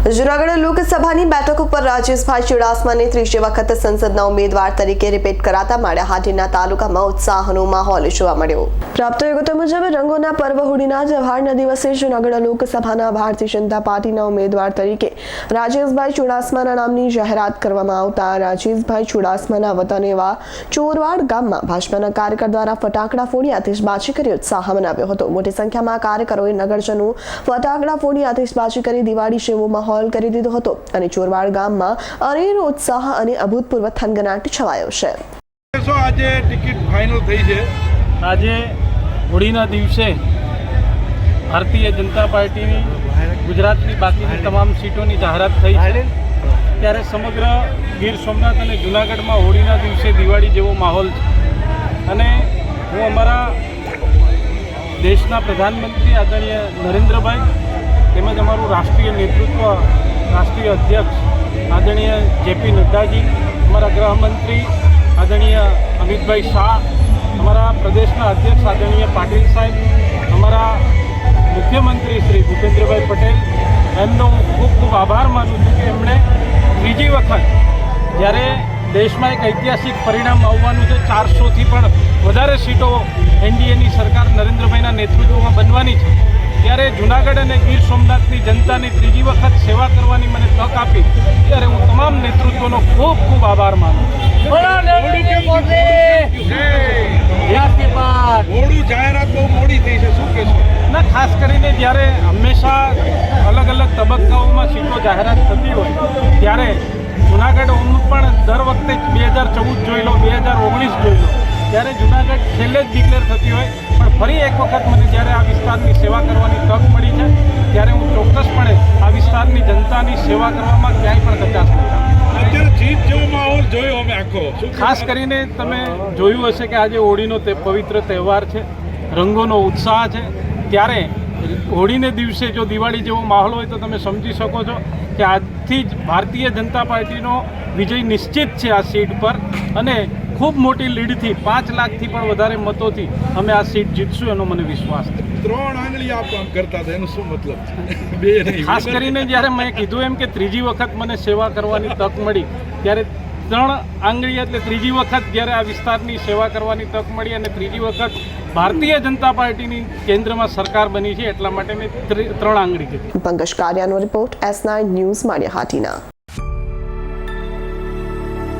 જૂનાગઢ લોકસભાની બેઠક ઉપર રાજેશભાઈ ચુડાસમાને ત્રીજી વખત સંસદના ઉમેદવાર તરીકે રિપીટ કરાતા માળિયાહાટીના તાલુકામાં ઉત્સાહનો માહોલ જોવા મળ્યો. પ્રાપ્ત વિગતો મુજબ, રંગોના પર્વ હોળીના જવાહરના દિવસે જૂનાગઢ લોકસભાના ભારતીય જનતા પાર્ટીના ઉમેદવાર તરીકે રાજેશભાઈ ચુડાસમાના નામની જાહેરાત કરવામાં આવતા રાજેશભાઈ ચુડાસમાના વતન એવા ચોરવાડ ગામમાં ભાજપાના કાર્યકર દ્વારા ફટાકડા ફોડી આતિશબાજી કરી ઉત્સાહ મનાવ્યો હતો. મોટી સંખ્યામાં કાર્યકરોએ નગરજનો ફટાકડા ફોડી આતિશબાજી કરી દિવાળી જેવો માહોલ કરી દીધો હતો અને ચોરવાડ ગામમાં અનેરો ઉત્સાહ અને અભૂતપૂર્વ થનગનાટ છવાયો છે. આજે ટિકિટ ફાઇનલ થઈ છે. આજે હોળીના દિવસે ભારતીય જનતા પાર્ટીની ગુજરાતની બાકીની તમામ સીટોની જાહેરાત થઈ છે. ત્યારે સમગ્ર ગીર સોમનાથ અને જૂનાગઢમાં હોળીના દિવસે દિવાળી જેવો માહોલ છે. અને હું અમારા દેશના પ્રધાનમંત્રી આદરણીય નરેન્દ્રભાઈ તેમજ અમારું રાષ્ટ્રીય નેતૃત્વ, રાષ્ટ્રીય અધ્યક્ષ આદરણીય જેપી નડ્ડાજી, અમારા ગૃહમંત્રી આદરણીય અમિતભાઈ શાહ, અમારા પ્રદેશના અધ્યક્ષ આદરણીય પાટીલ સાહેબ, અમારા મુખ્યમંત્રી શ્રી ભૂપેન્દ્રભાઈ પટેલ, એમનો હું ખૂબ ખૂબ આભાર માનું છું કે એમણે ત્રીજી વખત જ્યારે દેશમાં એક ઐતિહાસિક પરિણામ આવવાનું છે, ચારસોથી પણ વધારે સીટો એનડીએની સરકાર નરેન્દ્રભાઈના નેતૃત્વમાં બનવાની છે. ત્યારે જુનાગઢ અને ગીર સોમનાથની જનતાની ત્રીજી વખત સેવા કરવાની મને તક આપી. ત્યારે હું તમામ નેતૃત્વનો ખૂબ ખૂબ આભાર માનું જાહેરાત બહુ મોડી થઈ છે. શું કહેશો? ના ખાસ કરીને જ્યારે હંમેશા અલગ અલગ તબક્કાઓમાં સીટો જાહેરાત થતી હોય ત્યારે જુનાગઢ ઓમ પણ દર વખતે બે હજાર ચૌદ જોઈ લો બે ત્યારે જુનાગઢ છેલ્લે જ ડિક્લેર થતી હોય પણ ફરી એક વખત મને જ્યારે આ વિસ્તારની સેવા કરવાની તક મળી છે ત્યારે હું ચોક્કસપણે આ વિસ્તારની જનતાની સેવા કરવામાં ક્યાંય પણ કચાશ રાખું. અત્યારે જીત જેવો માહોલ જોયો અમે આખો. ખાસ કરીને તમે જોયું હશે કે આજે હોળીનો તે પવિત્ર તહેવાર છે રંગોનો ઉત્સાહ છે. ત્યારે હોળીને દિવસે જો દિવાળી જેવો માહોલ હોય તો તમે સમજી શકો છો કે આજથી જ ભારતીય જનતા પાર્ટીનો વિજય નિશ્ચિત છે આ સીટ પર. અને ખૂબ મોટી લીડથી પાંચ લાખથી પણ વધારે મતોથી અમે આ સીટ જીતશું એનો મને વિશ્વાસ છે. ત્રણ આંગળી આપ કામ કરતા હતા એનો શું મતલબ બે નહીં ખાસ કરીને જ્યારે મેં કીધું એમ કે ત્રીજી વખત મને સેવા કરવાની તક મળી ત્યારે ત્રણ આંગળી એટલે ત્રીજી વખત જ્યારે આ વિસ્તારની સેવા કરવાની તક મળી અને ત્રીજી વખત ભારતીય જનતા પાર્ટીની કેન્દ્રમાં સરકાર બની છે એટલા માટે મેં ત્રણ આંગળી કીધી. Pankaj કારિયાનો report S nine news Malia Hatina.